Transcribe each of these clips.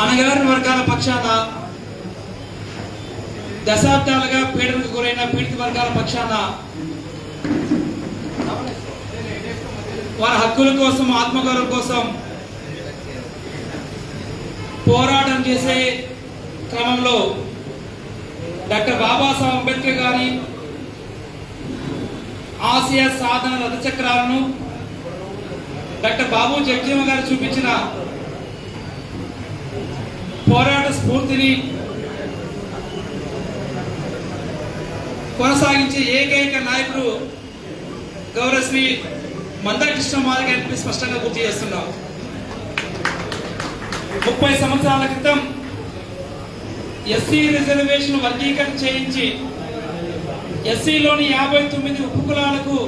అనగారిన వర్గాల పక్షాన దశాబ్దాలుగా పీడనకు గురైన పీడిత వర్గాల పక్షాన వారి హక్కుల కోసం ఆత్మగౌరవం కోసం పోరాటం చేసే క్రమంలో డాక్టర్ బాబాసాహెబ్ అంబేద్కర్ గారి ఆసియా సాధన రథచక్రాలను డాక్టర్ బాబు జగ్జీవ గారు చూపించిన పోరాట స్ఫూర్తిని కొనసాగించే ఏకైక నాయకుడు గౌరవశ్రీ మందకృష్ణ మాదిగ గారిని స్పష్టంగా గుర్తు చేస్తున్నాం. ముప్పై సంవత్సరాల క్రితం ఎస్సీ రిజర్వేషన్ వర్గీకరణ చేయించి ఎస్సీలోని యాభై తొమ్మిది ఉపకులాలకు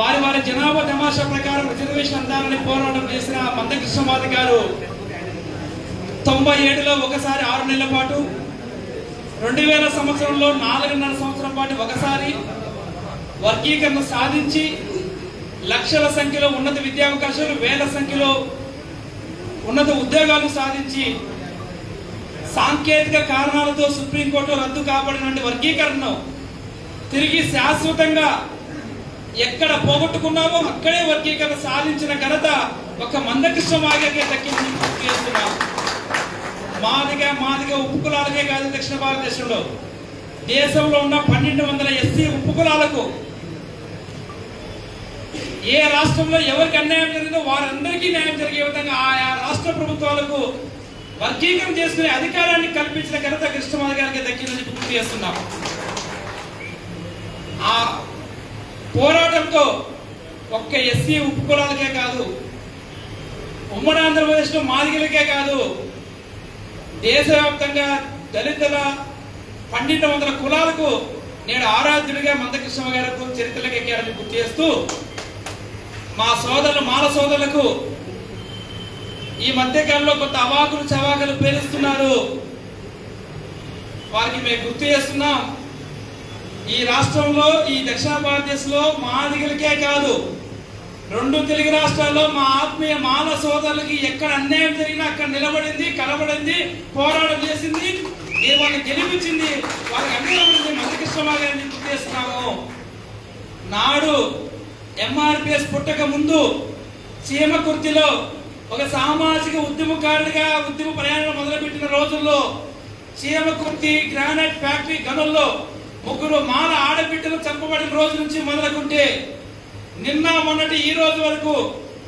వారి వారి జనాభా తమాషా ప్రకారం రిజర్వేషన్ అందాలని పోరాటం చేసిన మందకృష్ణమాది గారు తొంభై ఏడులో ఒకసారి ఆరు నెలల పాటు రెండు వేల సంవత్సరంలో నాలుగున్నర సంవత్సరం పాటు ఒకసారి వర్గీకరణ సాధించి లక్షల సంఖ్యలో ఉన్నత విద్యావకాశాలు వేల సంఖ్యలో ఉన్నత ఉద్యోగాలు సాధించి సాంకేతిక కారణాలతో సుప్రీంకోర్టు రద్దు కాబడిన వర్గీకరణను తిరిగి శాశ్వతంగా ఎక్కడ పోగొట్టుకున్నామో అక్కడే వర్గీకరణ సాధించిన ఘనత ఒక మందకృష్ణ మాగకే దక్కింది చేస్తున్నాము చేస్తున్నాం మాదిగా ఉప్పు కులాలకే కాదు దక్షిణ భారతదేశంలో. దేశంలో ఉన్న పన్నెండు వందల ఎస్సీ కులాలకు ఏ రాష్ట్రంలో ఎవరికి అన్యాయం జరిగిందో వారందరికీ న్యాయం జరిగే విధంగా ఆయా రాష్ట్ర ప్రభుత్వాలకు వర్గీకరణ చేసుకునే అధికారాన్ని కల్పించిన ఘనత కృష్ణమాధి గారికి దక్కిందని గుర్తు చేస్తున్నాం. ఆ పోరాటంతో ఒక్క ఎస్సీ కులాలకే కాదు ఉమ్మడి ఆంధ్రప్రదేశ్లో మాదిగలకే కాదు దేశవ్యాప్తంగా దళితుల పన్నెండు వందల కులాలకు నేడు ఆరాధ్యుడిగా మందకృష్ణ గారు చరిత్రలకు ఎక్కారని గుర్తు చేస్తూ మా సోదరులు మాల సోదరులకు ఈ మధ్యకాలంలో కొంత అవాకులు చవాకులు పేరుస్తున్నారు వారికి మేము గుర్తు చేస్తున్నాం ఈ రాష్ట్రంలో ఈ దక్షిణ భారతదేశంలో మాదిగలకే కాదు రెండు తెలుగు రాష్ట్రాల్లో మా ఆత్మీయ మాన సోదరులకి ఎక్కడ అన్యాయం జరిగినా అక్కడ నిలబడింది కలబడింది పోరాటం చేసింది ఇది వాళ్ళని గెలిపించింది వాళ్ళకి అండబడింది మందకృష్ణ గారిని గుర్తు చేస్తున్నాము నాడు ఎంఆర్పిఎస్ పుట్టక ముందు చీమకుర్తిలో ఒక సామాజిక ఉద్యమకారుడిగా ఉద్యమ ప్రయాణం మొదలుపెట్టిన రోజుల్లో చీమకుర్తి గ్రానైట్ ఫ్యాక్టరీ గనుల్లో ముగ్గురు మాల ఆడబిడ్డలు చంపబడిన రోజు నుంచి మొదలుకుంటే నిన్న మొన్నటి ఈ రోజు వరకు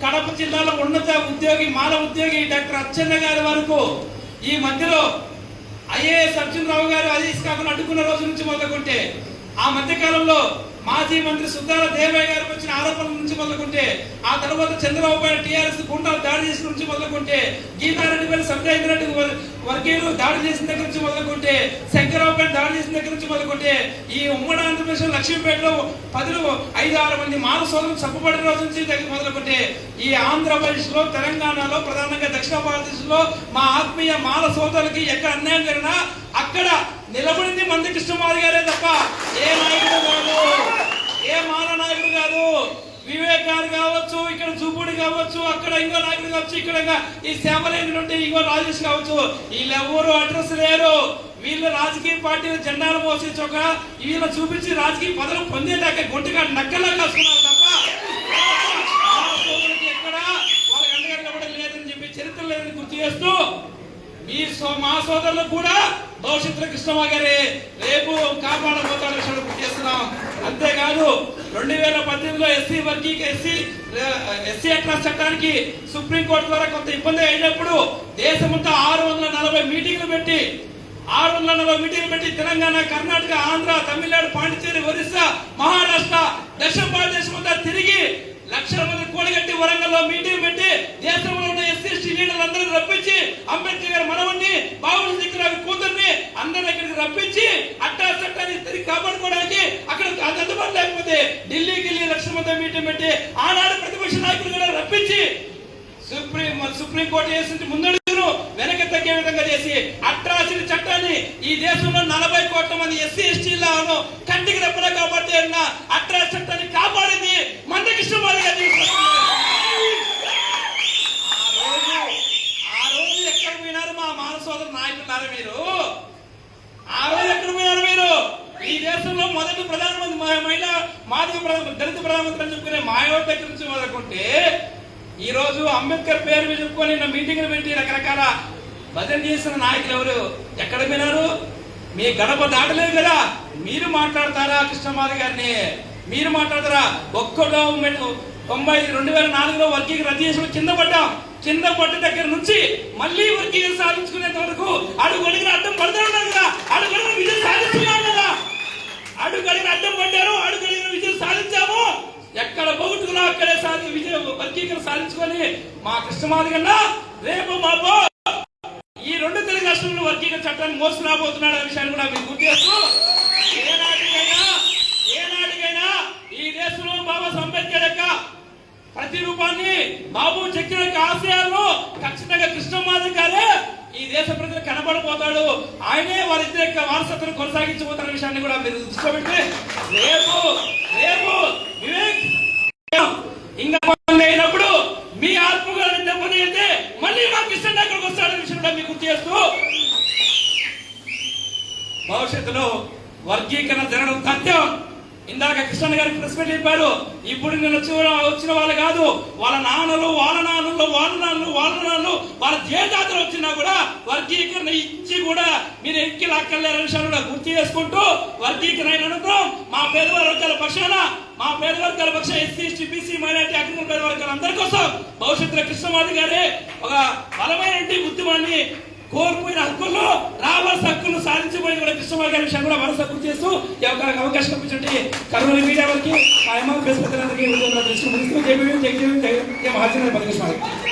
కడప జిల్లాలో ఉన్నత ఉద్యోగి మాల ఉద్యోగి డాక్టర్ అచ్చెన్న గారి వరకు ఈ మధ్యలో ఐఏఎస్ అర్జునరావు గారు అది కాకుండా అడ్డుకున్న రోజు నుంచి మొదలుకుంటే ఆ మధ్యకాలంలో మాజీ మంత్రి సుద్దాల దేవయ్య గారికి వచ్చిన ఆరోపణల నుంచి మొదలుకుంటే ఆ తర్వాత చంద్రబాబు పైన టీఆర్ఎస్ గుండాలు దాడి చేసిన నుంచి మొదలుకుంటే గీతారెడ్డి పైన సంజయ్ వర్గీయులు దాడి చేసిన దగ్గర నుంచి మొదలుకుంటే శంకరరావు పైన దాడి చేసిన దగ్గర నుంచి మొదలుకుంటే ఈ ఉమ్మడి ఆంధ్రప్రదేశ్ లక్ష్మీపేటలో పదులు ఐదు ఆరు మంది మాల సోదరులు చంపబడిన రోజు నుంచి దగ్గర మొదలుకుంటే ఈ ఆంధ్రప్రదేశ్లో తెలంగాణలో ప్రధానంగా దక్షిణ భారతదేశంలో మా ఆత్మీయ మాల సోదరులకి ఎక్కడ అన్యాయం జరిగినా అక్కడ నిలబడింది మంది కృష్ణమారి గారే తప్ప ఏ నాయకుడు కాదు. ఏ మాన నాయకుడు కాదు. వివేక్ గారు కావచ్చు ఇక్కడ చూపుడు కావచ్చు అక్కడ ఇంకో నాయకుడు కావచ్చు ఇక్కడ ఈ శ్యామలేని నుండి ఇంకో రాజేష్ కావచ్చు. వీళ్ళెవరు అడ్రస్ లేరు. వీళ్ళు రాజకీయ పార్టీల జెండాలు మోసి చొక్క వీళ్ళు చూపించి రాజకీయ పదవులు పొందేదాకా గొంతుగా నక్కలా కాసుకున్నారు తప్ప మాల సోదరులకి ఎక్కడ వాళ్ళకి అండగా నిలబడడం లేదని చెప్పి చరిత్ర లేదని గుర్తు చేస్తూ మీ సో మా సోదరులకు కూడా భవిష్యత్తులో గారి రేపు కాపాడబోతాడు విషయాన్ని గుర్తు చేస్తున్నాం. అంతేకాదు రెండు వేల పద్దెనిమిదిలో ఎస్సీ వర్గీకి ఎస్సీ ఎస్సీ అట్రాస్ చట్టానికి సుప్రీంకోర్టు ద్వారా కొంత ఇబ్బంది అయినప్పుడు దేశమంతా ఆరు వందల నలభై మీటింగ్లు పెట్టి ఆరు వందల నలభై మీటింగ్లు పెట్టి తెలంగాణ కర్ణాటక ఆంధ్ర తమిళనాడు పాండిచేరి ఒరిస్సా మహారాష్ట్ర దక్షిణ భారతదేశం అంతా తిరిగి లక్షల మంది కూడగట్టి వరంగల్లో మీటింగ్ పెట్టి ఎస్టీ రప్పించి అంబేద్కర్ గారి మనవన్ని బాబు దగ్గర కూతుర్ని అందరిని అక్కడికి రప్పించి అట్టా చట్టాన్ని తిరిగి కాపాడుకోవడానికి అక్కడ అందుబాటు లేకపోతే ఢిల్లీకి వెళ్ళి లక్షల మంది మీటింగ్ పెట్టి ఆనాడు ప్రతిపక్ష నాయకులు కూడా రప్పించి సుప్రీం సుప్రీం కోర్టు చేసిన ముందడుగును వెనక తగ్గే విధంగా చేసి అట్రాసిటీ చట్టాన్ని ఈ దేశంలో నలభై కోట్ల మంది ఎస్సీ ఎస్టీలను కంటికి రెప్పలా కాపాడితే అట్రాస్ చట్టాన్ని కాపాడింది మందకృష్ణ మాది సోదరు నాయకులారా మీరు? ఆ రోజు ఎక్కడ పోయారు మీరు. ఈ దేశంలో మొదటి ప్రధానమంత్రి మహిళ మాదిక దళిత ప్రధానమంత్రి అని చెప్పుకునే మాయావతి దగ్గర నుంచి మొదలుకుంటే ఈ రోజు అంబేద్కర్ పేరు మీద చెప్పుకొని నిన్న మీటింగ్లు పెట్టి రకరకాల భజన చేసిన నాయకులు ఎవరు? ఎక్కడ పోయినారు మీ గడప దాటలేదు కదా. మీరు మాట్లాడతారా కృష్ణమాధ గారిని? మీరు మాట్లాడతారా? ఒక్కడో తొంభై రెండు వేల నాలుగులో వర్గీకి రద్దు చేసిన కింద పడ్డాం కింద పడ్డ దగ్గర నుంచి మళ్ళీ వర్గీకరణ సాధించుకునేంత వరకు అడుగుడిగిన అడ్డం పడుతూ ఉన్నారు కదా. అడుగుడిగిన విజయం సాధిస్తున్నాం కదా. అడుగుడిగిన అడ్డం పడ్డారు అడుగుడిగిన విజయం సాధించాము. ఎక్కడ పోగొట్టుకున్నా అక్కడే సాధి విజయం వర్గీకరణ సాధించుకొని మా కృష్ణమాది కన్నా రేపు మాపో ఈ రెండు తెలుగు రాష్ట్రంలో వర్గీకరణ చట్టాన్ని మోసుకురాబోతున్నాడు అనే విషయాన్ని కూడా మీకు గుర్తు చేస్తూ ఏనాటికైనా ఏనాటికైనా ఈ దేశంలో బాబా అంబేద్కర్ యొక్క ప్రతి రూపాన్ని బాబు చెక్కిన యొక్క ఆశయాలను ఖచ్చితంగా కృష్ణమాధవ్ గారే. ఈ దేశ ప్రజలు కనబడిపోతాడు ఆయనే వారిద్దరి యొక్క వారసత్వం కొనసాగించబోతున్న విషయాన్ని కూడా మీరు దృష్టిలో పెడితే రేపు రేపు వివేక్ ఇంకా అయినప్పుడు మీ ఆత్మగారిని దెబ్బతీస్తే మళ్ళీ మా కృష్ణ దగ్గరకు వస్తాడనే విషయం కూడా మీకు గుర్తు చేస్తూ భవిష్యత్తులో వర్గీకరణ జరగడం సత్యం ఇందాక కృష్ణ గారు ప్రెస్ మీట్ చెప్పాడు ఇప్పుడు నిన్న చూడ వచ్చిన వాళ్ళు కాదు వాళ్ళ నాన్నలు వాళ్ళ నాన్నలు వాళ్ళ నాన్నలు వాళ్ళ నాన్నలు వాళ్ళ జేజాతలు వచ్చినా కూడా వర్గీకరణ ఇచ్చి కూడా మీరు ఎక్కి లక్కలేరు విషయాలు కూడా గుర్తు చేసుకుంటూ వర్గీకరణ అయిన అనంతరం మా పేదవర్గాల పక్షాన మా పేదవర్గాల పక్ష ఎస్సీ ఎస్టీ బీసీ మైనార్టీ అగ్ని పేదవర్గాల అందరి కోసం భవిష్యత్తులో కృష్ణమాధి గారే ఒక బలమైన ఉద్యమాన్ని కోల్పోయిన హక్కుల్లో చాలా సక్కులు సాధించబోయే కూడా కృష్ణమాధి గారి విషయం కూడా మనసు గుర్తు చేస్తూ ఈ అవకాశం అవకాశం కల్పించండి కర్నూలు మీడియా వారికి ఆయమ్మ బృహస్పతి ప్రెస్ జై జై జై మహాజన పదకృష్ణ